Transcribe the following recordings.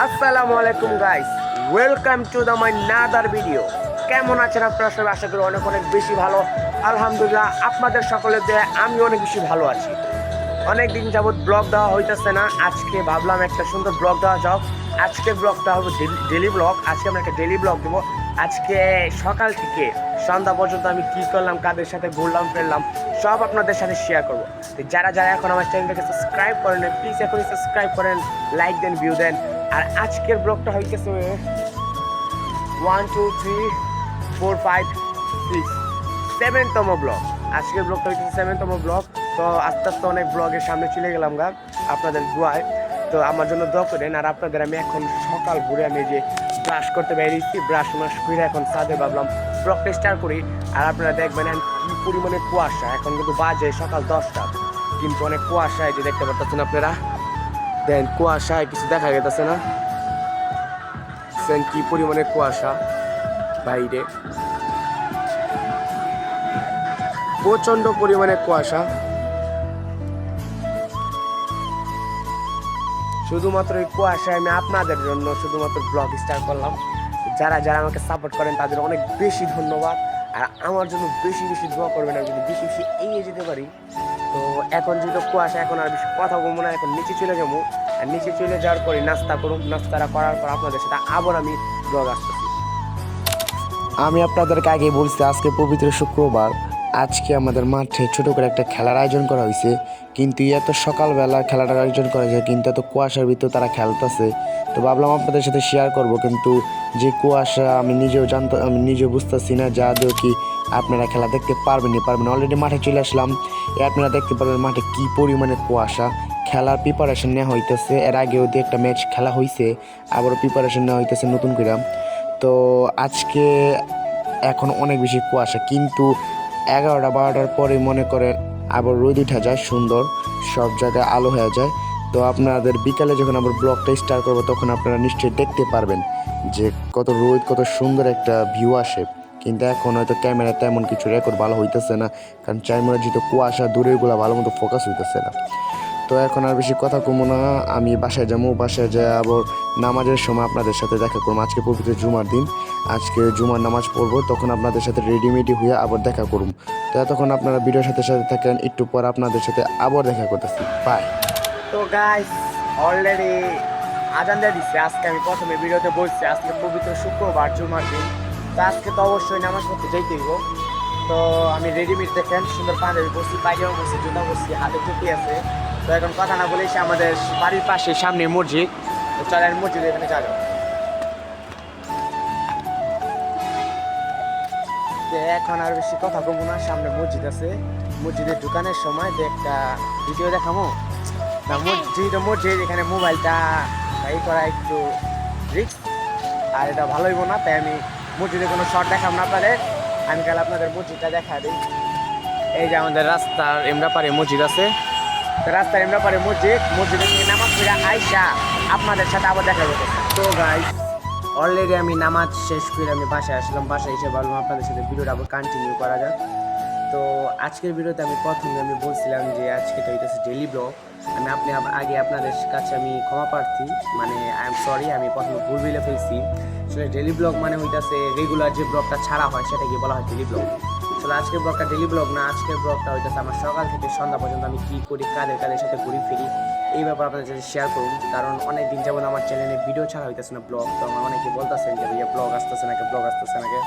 আসসালামু আলাইকুম guys welcome to the my another video কেমন আছেন আপনারা সবাই? আশা করি অনেক অনেক বেশি ভালো। আলহামদুলিল্লাহ, আপনাদের সকলের দেয়, আমি অনেক বেশি ভালো আছি। অনেক দিন যাবৎ ব্লগ দেওয়া হইতেছে না। আজকে ভাবলাম একটা সুন্দর ব্লগ দেওয়া যাও আজকে ব্লগটা হবে ডেলি ব্লগ আজকে আমরা একটা ডেলি ব্লগ দেবো। আজকে সকাল থেকে সন্ধ্যা পর্যন্ত আমি কী করলাম, কাদের সাথে ঘুরলাম, ফিরলাম, সব আপনাদের সাথে শেয়ার করব। যারা যারা এখন আমার চ্যানেলটাকে সাবস্ক্রাইব করেন প্লিজ এখনই সাবস্ক্রাইব করেন লাইক দেন ভিউ দেন। আর আজকের ব্লগটা হইতেছে one two three four five six সেভেনতম blog. আজকের ব্লগটা হইতেছে সেভেনতম ব্লগ। তো আস্তে আস্তে অনেক ব্লগের সামনে চলে গেলাম গা, আপনাদের দোয়ায় তো আমার জন্য দোয়া করেন, আর আপনাদের আমি এখন সকাল ঘুরে আমি যে ব্রাশ করতে বেরিয়েছি ব্রাশ মাস করে এখন সাদে ভাবলাম ব্লগটা স্টার্ট করি। আর আপনারা দেখবেন কি পরিমাণে কুয়াশা। এখন কিন্তু বাজে সকাল দশটা, কিন্তু অনেক কুয়াশা এই যে দেখতে পাচ্ছেন আপনারা। দেন কুয়াশায় কিছু দেখা যেতেছে না। কি পরিমাণে কুয়াশা বাইরে। প্রচণ্ড পরিমাণে কুয়াশা। শুধুমাত্র এই কুয়াশায় আমি আপনাদের জন্য শুধুমাত্র ব্লগ স্টার্ট করলাম। যারা যারা আমাকে সাপোর্ট করেন, তাদের অনেক বেশি ধন্যবাদ। আর আমার জন্য বেশি বেশি দোয়া করবেন, আমি যদি বেশি বেশি এগিয়ে যেতে পারি তো এখন যেহেতু কুয়াশা, এখন আর বেশি কথা বলব না, এখন নিচে চলে যাব। আর নিচে চলে যাওয়ার পরে নাস্তা করুন। নাস্তাটা করার পর আপনাদের সাথে আবার আমি ব্লগ আসতেছি। আমি আপনাদেরকে আগে বলছি, আজকে পবিত্র শুক্রবার। আজকে আমাদের মাঠে ছোট করে একটা খেলার আয়োজন করা হয়েছে। কিন্তু এত সকালবেলা খেলাটার আয়োজন করা যায়, কিন্তু এত কুয়াশার ভিতর তারা খেলতেছে। তো ভাবলাম আপনাদের সাথে শেয়ার করব, কিন্তু যে কুয়াশা আমি নিজেও জানতে, আমি নিজেও বুঝতেছি না, যা আদৌ কি আপনারা খেলা দেখতে পারবেন না পারবেন। অলরেডি মাঠে চলে আসলাম আপনারা দেখতে পারবেন মাঠে কি পরিমাণে কুয়াশা। খেলার প্রিপারেশন নেওয়া হইতেছে, এর আগেও দু একটা ম্যাচ খেলা হয়েছে আবারও প্রিপারেশন নেওয়া হইতেছে নতুন করে তো আজকে এখন অনেক বেশি কুয়াশা, কিন্তু এগারোটা বারোটার পরে মনে করেন আবার রোদ উঠা যায়, সুন্দর, সব জায়গায় আলো হয়ে যায়। তো আপনাদের বিকালে যখন আবার ব্লগটা স্টার্ট করব, তখন আপনারা নিশ্চয়ই দেখতে পারবেন যে কত রোদ কত সুন্দর একটা ভিউ আসে। কিন্তু এখন হয়তো ক্যামেরা তেমন কিছু রেকর্ড ভালো হইতেছে না, কারণ চাইমরা যেহেতু কুয়াশা দূরেরগুলো ভালো মতো ফোকাস হইতেছে না। তো এখন আর বেশি কথা কমো না, আমি বাসায় যাব, বাসায় যাই আবার নামাজের সময় আপনাদের সাথে দেখা করব। আজকে পবিত্র জুমার দিন, আজকে জুমার নামাজ পড়ব, তখন আপনাদের সাথে রেডিমেডি হয়ে আবার দেখা করুম তো এতক্ষণ আপনারা ভিডিওর সাথে সাথে থাকেন, একটু পর আপনাদের সাথে আবার দেখা করতেছি। বাই তো গাইস অলরেডি আজান দিয়ে দিচ্ছে আজকে আমি প্রথমে ভিডিওতে বলছি, আজকে পবিত্র শুক্রবার, জুমার দিন। তো আজকে তো অবশ্যই নামাজ পড়তে যাইতেই হইব। তো আমি রেডিমেড দেখেন, সুন্দর পাঞ্জাবি বসছি পায়জামা বসছি জুতা বসছি হাতে টুপি আছে। তো এখন কথা না বলে এসে আমাদের বাড়ির পাশে সামনে মসজিদ। তো চলেন মসজিদ এখানে যে এখন আর বেশি কথা বলব না, সামনে মসজিদ আছে। মসজিদের দোকানের সময় একটা ভিডিও দেখাবো না মসজিদ মসজিদ এখানে মোবাইলটা এই করা একটু রিক্স আর এটা ভালো হইব না তাই আমি মসজিদে কোনো শর্ট দেখাবো না আপনাদের আমি কাল আপনাদের মসজিদটা দেখা দিই। এই যে আমাদের রাস্তার এমরা পারে মসজিদ আছে। রাস্তার এমরা পারে মসজিদ মসজিদে থেকে নামাজ পড়ে আইসা আপনাদের সাথে আবার দেখা করতে তো গাইস অলরেডি আমি নামাজ শেষ করে আমি বাসায় আসলাম বাসায় এসে ভাবলাম আপনাদের সাথে ভিডিওটা আবার কন্টিনিউ করা যাক। তো আজকের ভিডিওতে আমি প্রথমে আমি বলছিলাম যে আজকে তো হইতেছে ডেলি ব্লগ আমি আপনি আগে আপনাদের কাছে আমি ক্ষমা প্রার্থী মানে আই এম সরি আমি প্রথমে ভুল বিলে ফেলছি। আসলে ডেলি ব্লগ মানে হইতাছে রেগুলার যে ব্লগটা ছাড়া হয়, সেটাকে বলা হয় ডেলি ব্লগ আসলে আজকের ব্লগটা ডেলি ব্লগ না, আজকের ব্লগটা হইতেছে আমার সকাল থেকে সন্ধ্যা পর্যন্ত আমি কী করি, কাদের কাদের সাথে ঘুরি ফিরি, এই ব্যাপার আপনাদের সাথে শেয়ার করুন। কারণ অনেক দিন যাবত আমার চ্যানেলে ভিডিও ছাড়া হইতেছে না ব্লগ তো আমার অনেকে বলতেছেন যে, ভাইয়া ব্লগ আসতেছে নাকি ব্লগ আসতেছে নাকি?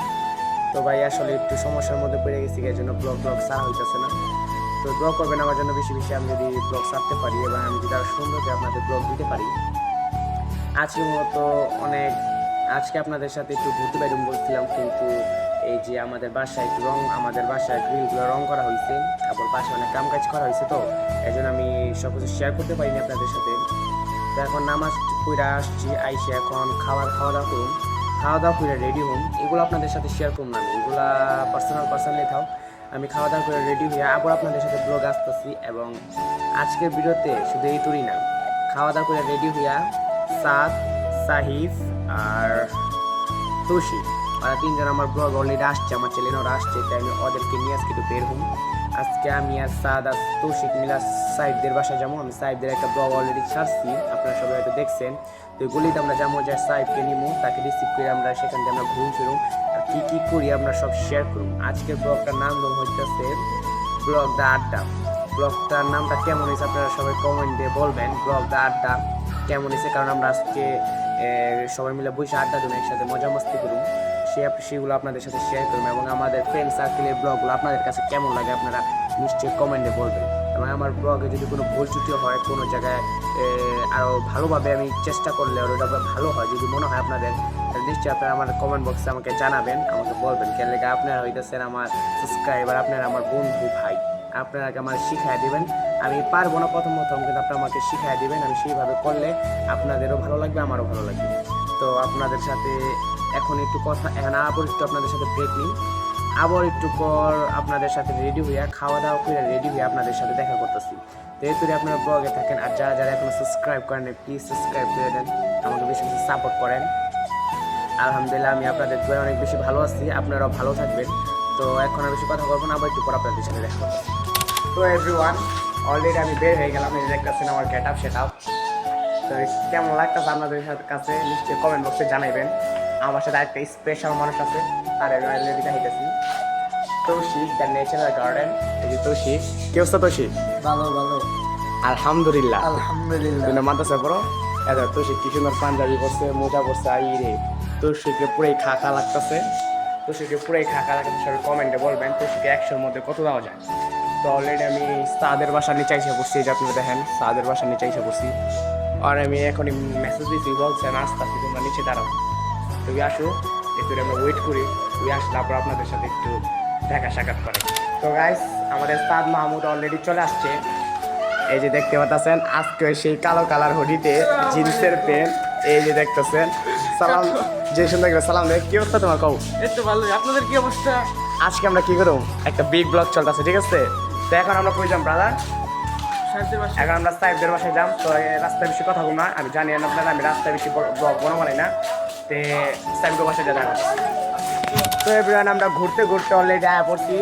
তো ভাই, আসলে একটু সমস্যার মধ্যে পড়ে গেছি, এই জন্য ব্লগ ব্লগ ছাড়া হইতেছে না। তো ব্লগ করবেন আমার জন্য বেশি বেশি, আমি যদি ব্লগ সারতে পারি এবং আমি যদি আরও সুন্দর করে আপনাদের ব্লগ দিতে পারি। আজকে মতো অনেক, আজকে আপনাদের সাথে একটু ঘুরতে বাইরে বলছিলাম, কিন্তু এই যে আমাদের বাসায় একটু রং, আমাদের বাসায় গ্রিলগুলো রং করা হয়েছে তারপর বাসায় অনেক কাম কাজ করা হয়েছে তো, এই জন্য আমি সব কিছু শেয়ার করতে পারিনি আপনাদের সাথে। তো এখন নামাজ পড়ে আসছি, আইসে এখন খাবার খাওয়া দাওয়া করুন। খাওয়া দাওয়া করে রেডি হন এগুলো আপনাদের সাথে শেয়ার করুন আমি। এগুলা পার্সোনাল পার্সোনালি থাও আমি খাওয়া দাওয়া করে রেডি হয়ে আবার আপনাদের সাথে ব্লগ আসতেছি এবং আজকের ভিডিওতে শুধু এই তুরি না খাওয়া দাওয়া করে রেডি হইয়া সাদ, সাহিফ আর তুষি ওরা তিনজন আমার ব্লগ অলরেডি আসছে, আমার ওরা আসছে, তাই আমি ওদেরকে নিয়ে আজকে একটু বের হম। আজকে আমি আর সাদ আর তৌশিক মিলা সাহেবদের বাসা যাব। আমি সাহেবদের একটা ব্লগ অলরেডি ছাড়ছি, আপনারা সবাই হয়তো দেখছেন। তো এগুলিতে আমরা যাব যে সাহেবকে নিবো, তাকে রিসিভ করে আমরা সেখান থেকে আমরা ঘুম ফিরুম। আর কী কী করি আমরা সব শেয়ার করুন আজকের ব্লগটার নাম হইতেছে ব্লগ দা আড্ডা। ব্লগটার নামটা কেমন হয়েছে আপনারা সবাই কমেন্ট দিয়ে বলবেন। ব্লগ দা আড্ডা কেমন হয়েছে কারণ আমরা আজকে সবাই মিলে বসে আড্ডা দেবো, একসাথে মজা মস্তি করুম। সেগুলো আপনাদের সাথে শেয়ার করবেন এবং আমাদের ফ্রেন্ড সার্কেলের ব্লগগুলো আপনাদের কাছে কেমন লাগে আপনারা নিশ্চয়ই কমেন্টে বলবেন। এবং আমার ব্লগে যদি কোনো ভুল ত্রুটি হয় কোনো জায়গায় আরও ভালোভাবে আমি চেষ্টা করলে আরও ভালো হয়, যদি মনে হয় আপনাদের নিশ্চয়ই আপনারা আমার কমেন্ট বক্সে আমাকে জানাবেন, আমাকে বলবেন কেন লেগে আপনারা হইতেছেন আমার সাবস্ক্রাইবার আপনারা আমার বন্ধু ভাই। আপনারা আমার শিখাই দিবেন। আমি পারব না প্রথম প্রথম, কিন্তু আপনারা আমাকে শিখাই দেবেন। আমি সেইভাবে করলে আপনাদেরও ভালো লাগবে, আমারও ভালো লাগবে। তো আপনাদের সাথে এখন একটু কথা, এখন আবার একটু আপনাদের সাথে ব্রেক নিই। আবার একটু পর আপনাদের সাথে রেডি হইয়া খাওয়া দাওয়া করে রেডি হয়ে আপনাদের সাথে দেখা করতেছি। তো এই করে আপনারা ব্লগে থাকেন আর যারা যারা এখনও সাবস্ক্রাইব করেন প্লিজ সাবস্ক্রাইব করে দেন, আমাকে বেশি বেশি সাপোর্ট করেন। আলহামদুলিল্লাহ, আমি আপনাদের দোয়া অনেক বেশি ভালো আছি, আপনারাও ভালো থাকবেন। তো এখন আর বেশি কথা বলব না, আবার একটু পর আপনাদের সাথে দেখা করতেছি তো এভরিওয়ান অলরেডি আমি বের হয়ে গেলাম, এই দেখতেছেন আমার গেট আপ সেট আপ তো কেমন লাগতেছে আপনাদের সাথে কাছে, নিশ্চয়ই কমেন্ট বক্সে জানাইবেন। আমার সাথে একটা স্পেশাল মানুষ আছে আর অলরেডি দেখাইতেছি তৌশিক দ্য ন্যাচারাল গার্ডেন এই যে তৌশিক কি অবস্থা তৌশিক ভালো ভালো। আলহামদুলিল্লাহ। আলহামদুলিল্লাহ। তুমি মাদ্রাসা পড়ো এত তৌশিক কি সুন্দর পাঞ্জাবি পরছে মোজা পরছে আই রে। তৌশিকে পুরাই খা খা লাগতেছে। তৌশিকে পুরাই খা খা লাগতেছে সবাই কমেন্টে বলবেন তৌশিকে একশোর মধ্যে কত দেওয়া যায়? তো অলরেডি আমি সাদের বাসা নিচে এসে পড়ছি যে আপনারা দেখেন সাদের বাসা নিচে এসে পড়ছি আর আমি এখনই মেসেজ দিয়েছি বলছেন আস্তে আস্তে তোমরা নিচে দাঁড়াও। তুমি আসো একটু আমরা ওয়েট করি। তুই আসলে আবার আপনাদের সাথে একটু দেখা সাক্ষাৎ করে তো গাইস আমাদের সাদ মাহমুদ অলরেডি চলে আসছে। এই যে দেখতে পাচ্ছেন আজকে সেই কালো কালার হুডিতে জিন্সের প্যান্ট। এই যে দেখতেছেন সালাম যে সুন্দর করে সালাম দেখ কি অবস্থা তোমার কও এই তো ভালো আপনাদের কি অবস্থা? আজকে আমরা কি করব? একটা বিগ ব্লগ চলতেছে ঠিক আছে? তো এখন আমরা কই যাম ব্রাদার এখন আমরা সাহেবদের বাসায় যাম। তো রাস্তায় বেশি কথা বলব না আমি জানি না আপনারা আমি রাস্তায় বেশি ব্লগ বনো বানাই না। তে বাসায় যা যাব তো এভরিওয়ান আমরা ঘুরতে ঘুরতে অলরেডি আয়া পড়ছি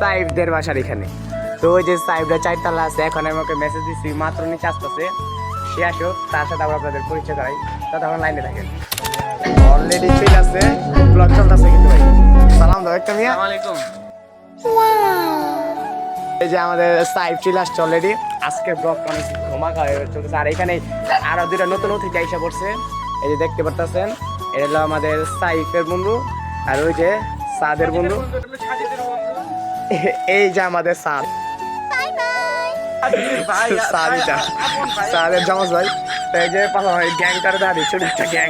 সাহেবদের বাসার এখানে। তো ওই যে সাহেবরা চারতলা আছে এখন আমি ওকে মেসেজ দিচ্ছি মাত্র নিচে আসতেছে। সে আসো তার সাথে আবার আপনাদের পরিচয় করাই ততক্ষণ লাইনে থাকেন। অলরেডি ঠিক আছে ব্লগ চলতেছে কিন্তু ভাই। সালাম দাও একটা মিয়া। আলাইকুম এই যে আমাদের সাইড চলে আসছে অলরেডি আজকে ব্লগ অনেক ধমাকা হয়ে চলতেছে। আর এখানে আরও দুইটা নতুন অতিথি আইসা পড়ছে। এই যে দেখতে পারতেছেন। এটা হলো আমাদের সাইফের বন্ধু আর ওই যে সাদের বন্ধু। এই যে আমাদের সাদ। সাদিটা সাদের জমজ ভাই। এই যে পাশাপাশি গ্যাংটার দাদি ছোট একটা গ্যাং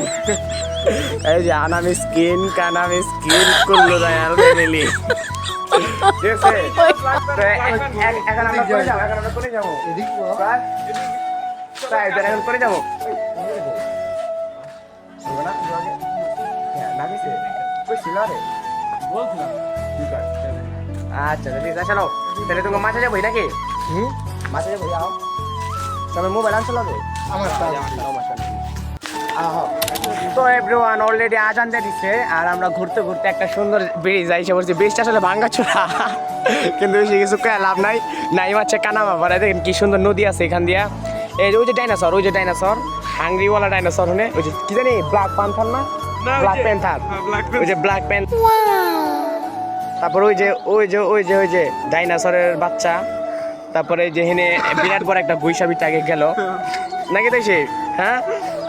এই যে আনামি স্কিন কানামি স্কিন কুল্লু দয়াল ফ্যামিলি। ঠিক আছে তো এ- এ- এখন আমরা করে যাব। এখন আমরা করে যাব স্যার স্যার এখন করে যাব। নামিছে? কই ছিল রে? বলছিলাম। আচ্ছা ঠিক আছে চলো। তাহলে তুমি মাঠে যাবোই নাকি? হুম মাঠে যাব যাও তবে মোবাইল আনছো লাগে আমার তো এভরিওয়ান অলরেডি আজান দিয়ে দিচ্ছে আর আমরা ঘুরতে ঘুরতে একটা সুন্দর ব্রিজ আইসে বলছি ব্রিজটা আসলে ভাঙ্গা ছোড়া কিন্তু বেশি কিছু লাভ নাই। নাই মাছে কানামা পাড়া দেখেন কি সুন্দর নদী আছে এখান দিয়া। এই যে ওই যে ডাইনাসর ওই যে ডাইনাসর হাংরিওয়ালা ডাইনাসর হনে। ওই যে কি জানি ব্ল্যাক প্যান্থার না? ব্ল্যাক প্যান্থার ওই যে ব্ল্যাক প্যান্ট তারপর ওই যে ওই যে ওই যে ওই যে ডাইনাসরের বাচ্চা। তারপরে এই যে হেনে বিরাট বড় একটা বৈশাখী টাকে গেল। নাকি তাই সে হ্যাঁ?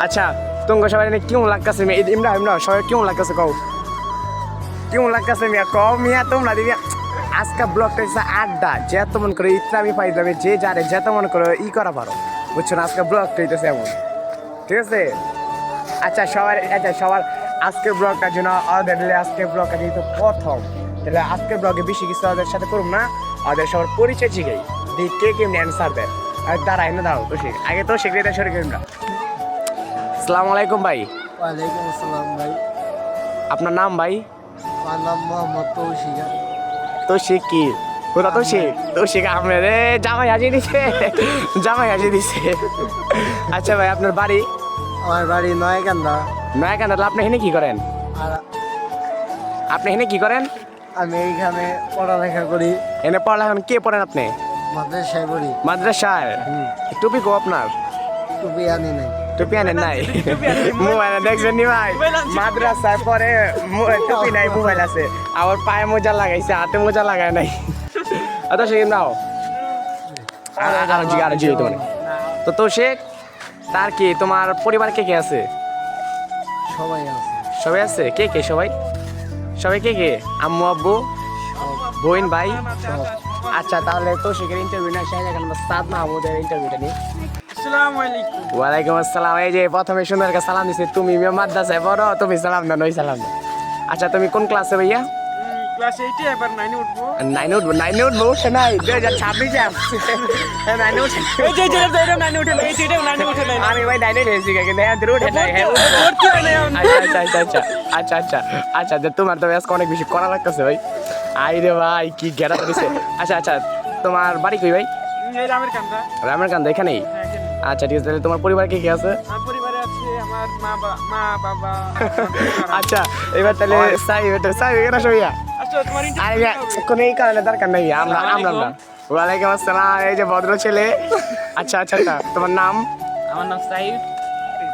আচ্ছা তোমাকে সবাই এনে কেমন লাগতেছে মেয়ে? ইমরা ইমরা সবাই কেমন লাগতেছে কও? কেমন লাগতেছে মিয়া? কও মিয়া তোমরা দিবি। আজকে ব্লগটা হচ্ছে আড্ডা। যে মন করে ইত্রামি পাইতামে যে যারে যে মন করে ই করা পারো। বুঝছ না? আজকে ব্লগটা হইতেছে এমন। ঠিক আছে? আচ্ছা সবার আচ্ছা সবার আজকের ব্লগটার জন্য ওদের আজকের ব্লগটা যেহেতু প্রথম তাহলে আজকের ব্লগে বেশি কিছু ওদের সাথে করুন না। ওদের সবার পরিচয় শিখেই দিয়ে কে কেমনি অ্যান্সার দেয় আর দাঁড়াই না দাও তো আগে তো শিখে দেয় সরে কেমন আসসালামু আলাইকুম ভাই। ওয়ালাইকুম আসসালাম ভাই। আপনার নাম ভাই? আমার নাম মোহাম্মদ তৌশিকা। তো শিখ কি? কোথা তো শিখ তো শিখ আপনার রে জামাই হাজিয়ে দিছে জামাই হাজিয়ে দিছে আচ্ছা ভাই আপনার বাড়ি? আমার বাড়ি নয়কান্দা নয়াকান্দা আপনি এখানে কি করেন? আর আপনি এখানে কি করেন? আমি এইখানে পড়ালেখা করি। এনে পড়ালেখা কে পড়েন আপনি? মাদ্রাসায় পড়ি। মাদ্রাসায়? টুপি কো আপনার? টুপি আনি নাই। টুপি আনেন নাই? মোবাইল দেখছেন নি ভাই? মাদ্রাসায় পরে টুপি নাই মোবাইল আছে। আবার পায়ে মোজা লাগাইছে হাতে মোজা লাগায় নাই। আচ্ছা সে নাও আর আর জি আর জি তোমার। তো তো শেখ তার কি তোমার পরিবার কে কে আছে? সবাই আছে। সবাই আছে? কে কে সবাই? সবাই কে কে? আম্মু আব্বু? বোন ভাই? আচ্ছা তাহলে তো সেখানে ইন্টারভিউ না সেই এখন সাদ মাহমুদের ইন্টারভিউটা নিই। আসসালামু ওয়ালাইকুম আসসালাম। এই যে প্রথমে সুন্দরকে সালাম দিছি। তুমি মাদ্রাসায় পড়ো তুমি সালাম দাও নই সালাম আচ্ছা তুমি কোন ক্লাসে ভাইয়া? ক্লাস এইটে এবার নাইনে উঠবো। নাইনে উঠবো নাইনে উঠবো? সে নাই দুই হাজার ছাব্বিশে নাইনে উঠে। এই যে যেটা তো এটা নাইনে উঠে এই নাইনে উঠে নাই আমি ভাই নাইনে কিন্তু হ্যাঁ উঠে। নাই হ্যাঁ ভর্তি নাই আচ্ছা আচ্ছা আচ্ছা আচ্ছা আচ্ছা আচ্ছা আচ্ছা তোমার তো আজকে অনেক বেশি করা লাগতেছে ভাই। আই রে ভাই কি গেরা দিছে আচ্ছা আচ্ছা তোমার বাড়ি কই ভাই? রামের কান্দা। রামের কান্দা এখানেই? হ্যাঁ, এখানে। আচ্ছা ঠিক আছে তাহলে তোমার পরিবার কে কে আছে? আমার পরিবারে আছে আমার মা মা বাবা। আচ্ছা এবার তাহলে সাই এটা সাই এখানে আচ্ছা তোমার আরে? কোনো এই কারণে দরকার নেই আমরা আমরা না ওয়ালাইকুম আসসালাম এই যে ভদ্র ছেলে। আচ্ছা আচ্ছা আচ্ছা তোমার নাম? আমার নাম সাইদ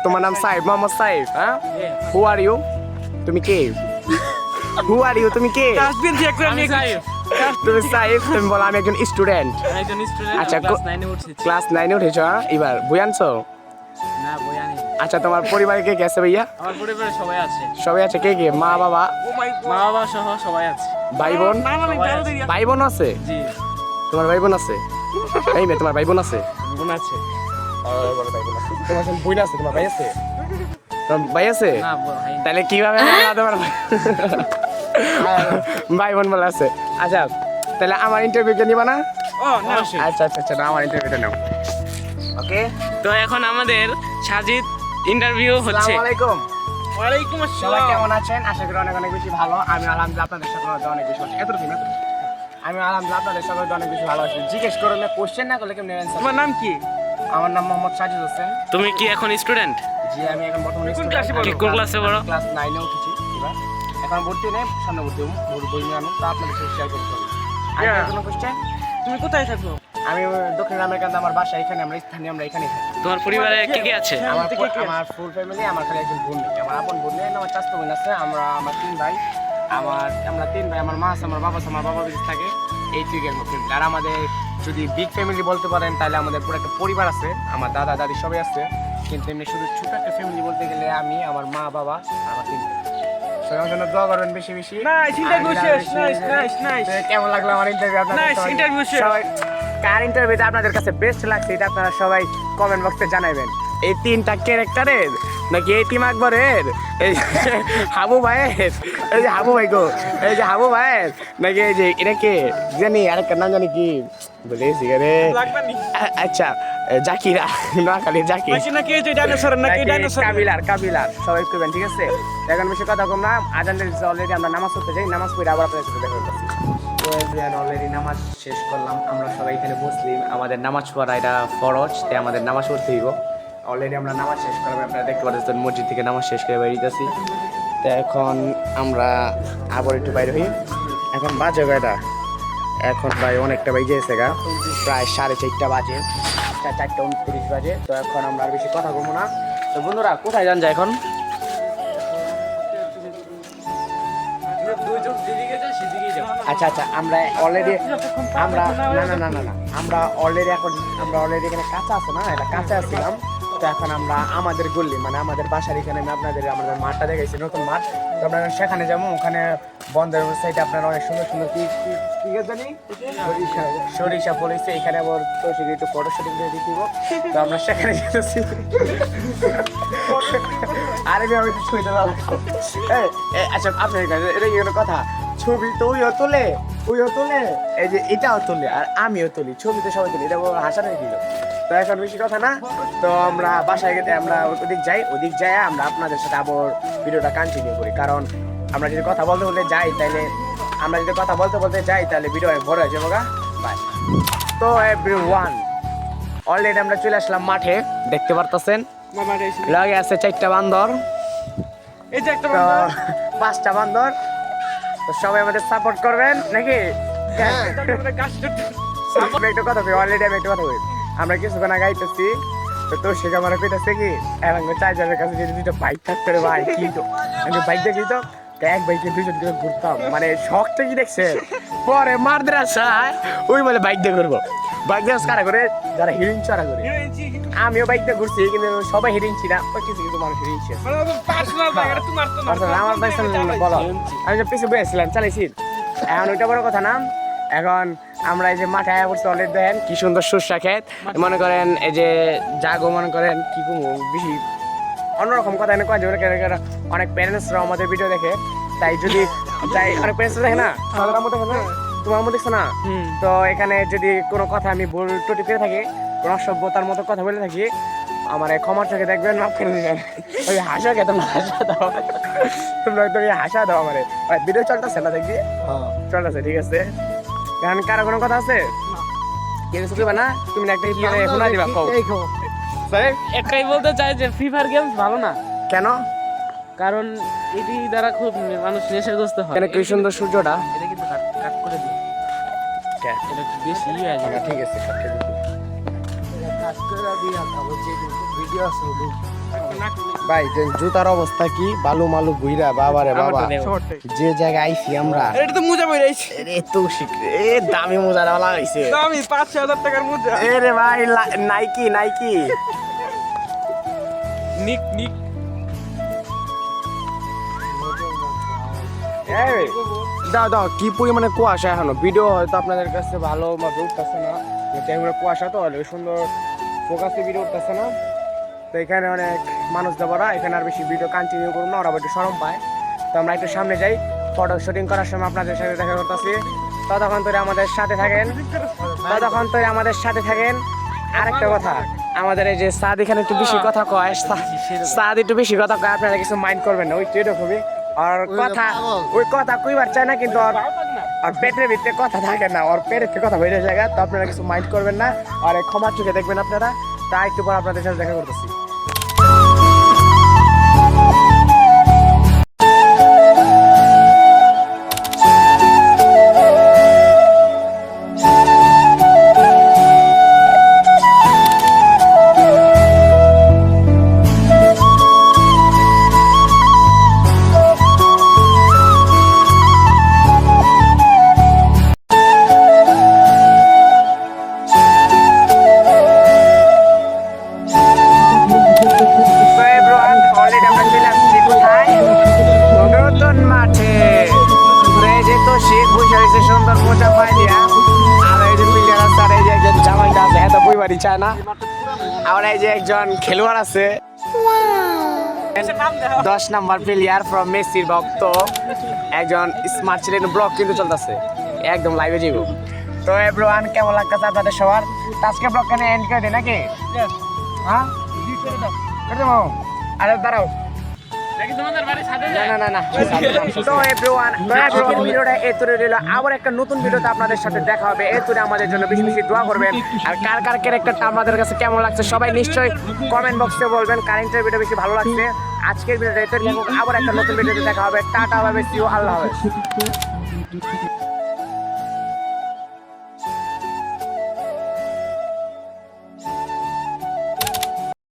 তোমার নাম সাইফ মোহাম্মদ সাইফ হ্যাঁ? হু আর ইউ তুমি কে? হু আর ইউ তুমি কে? ডাস্টবিন চেক করে নিয়ে সাইদ তুমি সাইফ তুমি বলো আমি একজন স্টুডেন্ট আচ্ছা, ক্লাস কো- 9 এ উঠছি। ক্লাস নাইনে উঠেছ হ্যাঁ? এবার আচ্ছা তোমার পরিবারে কে কে আছে ভাইয়া? আমার পরিবারে সবাই আছে। সবাই আছে কে কে? মা বাবা? মা বাবা সহ সবাই আছে। ভাই বোন। ভাই বোন আছে? জি। তোমার ভাই বোন আছে? এই মেয়ে তোমার ভাই বোন আছে? বোন আছে। তোমার বই আছে তোমার ভাই আছে? তোমার ভাই আছে? তাহলে কীভাবে তোমার ভাই বোন বলে আছে। আচ্ছা তাহলে আমার ইন্টারভিউটা নিবা না? ও না আচ্ছা আচ্ছা আচ্ছা আমার ইন্টারভিউটা নাও। ওকে তো এখন আমাদের সাজিদ ইন্টারভিউ হচ্ছে। আসসালামু আলাইকুম। ওয়ালাইকুম আসসালাম। কেমন আছেন? আশা করি অনেক অনেক বেশি ভালো। আমি আলহামদুলিল্লাহ আপনাদের সাথে অনেক বেশি ভালো। আমি আলহামদুলিল্লাহ আপনাদের সাথে অনেক বেশি ভালো আছি। জিজ্ঞেস করুন না কোশ্চেন না করলে কেমন তোমার নাম কি? আমার নাম মোহাম্মদ সাজিদ হোসেন। তুমি কি এখন স্টুডেন্ট জি আমি এখন বর্তমানে কোন ক্লাসে পড়ো? আমি কোন ক্লাসে পড়ো? ক্লাস নাইনে উঠেছি এবার। এখন ভর্তি নেই সামনে ভর্তি হব। ভোর বই নিয়ে আনো তা আপনাদের সাথে শেয়ার করতে হবে। আর কোনো কোশ্চেন তুমি কোথায় থাকো? আমি দক্ষিণ আমেরিকাতে আমার বাসা এখানে আমরা স্থানীয় আমরা এখানেই থাকি। তোমার পরিবারে কে কে আছে? আমার থেকে কে আছে? আমার ফুল ফ্যামিলি আমার খালি একজন বোন নেই। আমার আপন বোন নেই আমার বোন আছে আমরা আমার তিন ভাই আমার আমরা তিন ভাই আমার মা আছে আমার বাবা আছে আমার বাবা থাকে। এই ফ্যামিলি আর আমাদের যদি বিগ ফ্যামিলি বলতে পারেন তাহলে আমাদের পুরো একটা পরিবার আছে। আমার দাদা দাদি সবাই আছে। কিন্তু এমনি শুধু ছোট একটা ফ্যামিলি বলতে গেলে আমি আমার মা বাবা আমার তিন ভাই। জন্য দোয়া করবেন বেশি বেশি। শেষ, কেমন লাগল আমার ইন্টারভিউ আপনাদের শেষ। কার ইন্টারভিউটা আপনাদের কাছে বেস্ট লাগছে এটা আপনারা সবাই কমেন্ট বক্সে জানাবেন এই তিনটা ক্যারেক্টারের নাকি এই টিম আকবরের? এই হাবু ভাইয়ের? এই যে হাবু ভাই গো এই যে হাবু ভাইয়ের? নাকি এই যে এটা কে? জানি আরেকটা নাম জানি কি? বলেছি রে লাগবে নি। আ- আচ্ছা জাকিরা নোয়াখালী জাকির নাকি ডাইনোসর নাকি নাকি ডাইনোসর কাবিলার কাবিলার সবাই করবেন ঠিক আছে? এখন বেশি কথা কম না আজান অলরেডি আমরা নামাজ পড়তে যাই নামাজ পড়ে আবার আপনাদের সাথে দেখা তো অলরেডি নামাজ শেষ করলাম। আমরা সবাই এখানে মুসলিম। আমাদের নামাজ পড়া এটা ফরজ, তাই আমাদের নামাজ পড়তে হইব। অলরেডি আমরা নামাজ শেষ করলাম আপনারা দেখতে পাচ্ছেন মসজিদ থেকে নামাজ শেষ করে বেরিয়েছি। তো এখন আমরা আবার একটু বাইরে হই। এখন বাজে কয়টা? এখন ভাই অনেকটা বাজে এসে গা। প্রায় সাড়ে চারটা বাজে। চারটা উনত্রিশ বাজে। তো এখন আমরা আর বেশি কথা বলব না। তো বন্ধুরা, কোথায় যান যায় এখন? আচ্ছা আচ্ছা আমরা অলরেডি আমরা না না না না না আমরা অলরেডি এখন আমরা অলরেডি এখানে কাঁচা আছে না? এটা কাঁচা আসছিলাম তো এখন আমরা আমাদের গল্লি মানে আমাদের বাসার এখানে আমি আপনাদের আমাদের মাঠটা দেখাইছি নতুন মাঠ। তো আমরা সেখানে যাব ওখানে বন্ধের সাইডে আপনারা অনেক সুন্দর সুন্দর কি জানি? সরিষা ফলেছে এখানে আবার তো সেটা একটু ফটো শুটিং করে দিব। তো আমরা সেখানে যেতেছি আরে আমি। এই, এই, আচ্ছা আপনার কাছে এটা কি কোনো কথা? ছবি তো ওইও তোলে ওইও তোলে এই যে এটাও তোলে আর আমিও তুলি ছবি তো সবাই তুলি এটা হাসানোর কি তো এখন বেশি কথা না তো আমরা বাসায় গেতে আমরা ওদিক যাই ওদিক যাই আমরা আপনাদের সাথে আবার ভিডিওটা কন্টিনিউ করি। কারণ আমরা যদি কথা বলতে বলতে যাই তাহলে আমরা যদি কথা বলতে বলতে যাই তাহলে ভিডিও বড় হয়ে যাব গা। বাই। তো এভরি ওয়ান অলরেডি আমরা চলে আসলাম মাঠে দেখতে পারতেছেন? লগে আছে চারটা বান্দর। এই যে একটা বান্দর। পাঁচটা বান্দর। তো সবাই আমাদের সাপোর্ট করবেন নাকি? হ্যাঁ। একটা কথা কই অলরেডি আমি একটা কথা কই। আমরা কিছুক্ষণ আগে আইতেছি তো তোর সে আমার কইতাছে কি এখন চার যাবে কাছে যদি দুটো বাইক থাকতে পারে ভাই কি তো আমি বাইক দেখি তো তো এক বাইকে দুজন করে ঘুরতাম। মানে শখটা কি দেখছে পরে মাদ্রাসায় ওই বলে বাইক দিয়ে ঘুরবো। বাইক দিয়ে কারা করে? যারা হিরোইন চড়া করে। আমিও বাইক দিয়ে ঘুরছি কিন্তু সবাই হিরোইন ছিল কিছু কিছু মানুষ হিরোইন ছিল। আচ্ছা, আমার পার্সোনাল বলো। আমি যে পিছু বসেছিলাম চালাইছি। এখন ওইটা বড় কথা না। এখন আমরা এই যে মাঠে আয়া পড়ছি অলরেডি দেখেন কি সুন্দর সর্ষা ক্ষেত। মনে করেন এই যে জাগো মনে করেন কি কমু বেশি অন্যরকম কথা এনে কয় যে অনেক প্যারেন্টসরা আমাদের ভিডিও দেখে। তাই যদি তাই অনেক প্যারেন্টস দেখে না তাদের মতো তোমার মতো দেখছ না? তো এখানে যদি কোনো কথা আমি ভুল টুটি করে থাকি কোনো সভ্যতার মতো কথা বলে থাকি আমার ক্ষমার চোখে দেখবেন মাফ করে দিবেন ওই হাসা কে তোমরা হাসা দাও। তোমরা তুমি হাসা দাও আমারে। ভিডিও চলতেছে না দেখবি? হ্যাঁ। চলতেছে ঠিক আছে। এখন কারও কোনো কথা আছে? কিছু কইবা না? তুমি একটা কি শোনা দিবা কও। একটাই বলতে চাই যে ফ্রি ফায়ার গেমস ভালো না। কেন? কারণ এটি দ্বারা খুব মানুষ নেশাগ্রস্ত হয়। কেন কি সুন্দর সূর্যটা? এটা কিন্তু কাট করে দিই। কে? এটা বেশি ইয়ে হয়ে যাবে আচ্ছা, ঠিক আছে। ভাই জুতার অবস্থা কি? বালু মালু গুইরা বাবা রে বাবা। যে জায়গায় আইছি আমরা। এটা তো মোজা বই রয়েছে এ তো শিখ এ দামি মোজা লাগাইছে। পাঁচ ছয় হাজার টাকার মোজা। এ রে ভাই নাইকি নাইকি। নিক নিক। এই, দাও দাও, কি পরিমাণে কুয়াশা এখনও? ভিডিও হয়তো আপনাদের কাছে ভালো ভাবে উঠতেছে না। টাইমে কুয়াশা তো সুন্দর ফোকাসে ভিডিও উঠতেছে না। তো এখানে অনেক মানুষ দেবরা এখানে আর বেশি ভিডিও কন্টিনিউ করুন না, ওরা একটু সরম পায়। তো আমরা একটু সামনে যাই ফটো শুটিং করার সময় আপনাদের সাথে দেখা করতেছি। ততক্ষণ ধরে আমাদের সাথে থাকেন, ততক্ষণ ধরে আমাদের সাথে থাকেন। আরেকটা কথা, আমাদের এই যে সাদ এখানে একটু বেশি কথা কয়, সাদ একটু বেশি কথা কয়, আপনারা কিছু মাইন্ড করবেন না। ওই এটা খুবই আর কথা ওই কথা কইবার চায় না কিন্তু আর আর পেটের ভিতরে কথা থাকে না। ওর পেটের থেকে কথা বেরিয়ে যায় তো আপনারা কিছু মাইন্ড করবেন না। আর ক্ষমার চোখে দেখবেন আপনারা। তাই একটু পর আপনাদের সাথে দেখা করতেছি। একজন খেলোয়াড় আছে। দশ নাম্বার প্লেয়ার ফ্রম মেসির ভক্ত। একজন স্মার্ট ছিলেন ব্লগ কিন্তু চলতেছে। একদম লাইভে যাইব। তো এভরিওয়ান কেমন লাগতেছে আপনাদের সবার? আজকে ব্লগ কেন এন্ড করে দিই নাকি? হ্যাঁ? করে দেবো। আরে দাঁড়াও। না না না না। তো এভরিওয়ান তো এভরিওয়ান ভিডিওটা এই তুলে দিল আবার একটা নতুন ভিডিওতে আপনাদের সাথে দেখা হবে। এ তুলে আমাদের জন্য বেশি বেশি দোয়া করবেন। আর কার কার ক্যারেক্টারটা আপনাদের কাছে কেমন লাগছে সবাই নিশ্চয়ই কমেন্ট বক্সে বলবেন। কারেন্টের ভিডিও বেশি ভালো লাগছে। আজকের ভিডিওটা তৈরি আবার একটা নতুন ভিডিওতে দেখা হবে। টাটা হবে সিও আল্লাহ হাফেজ।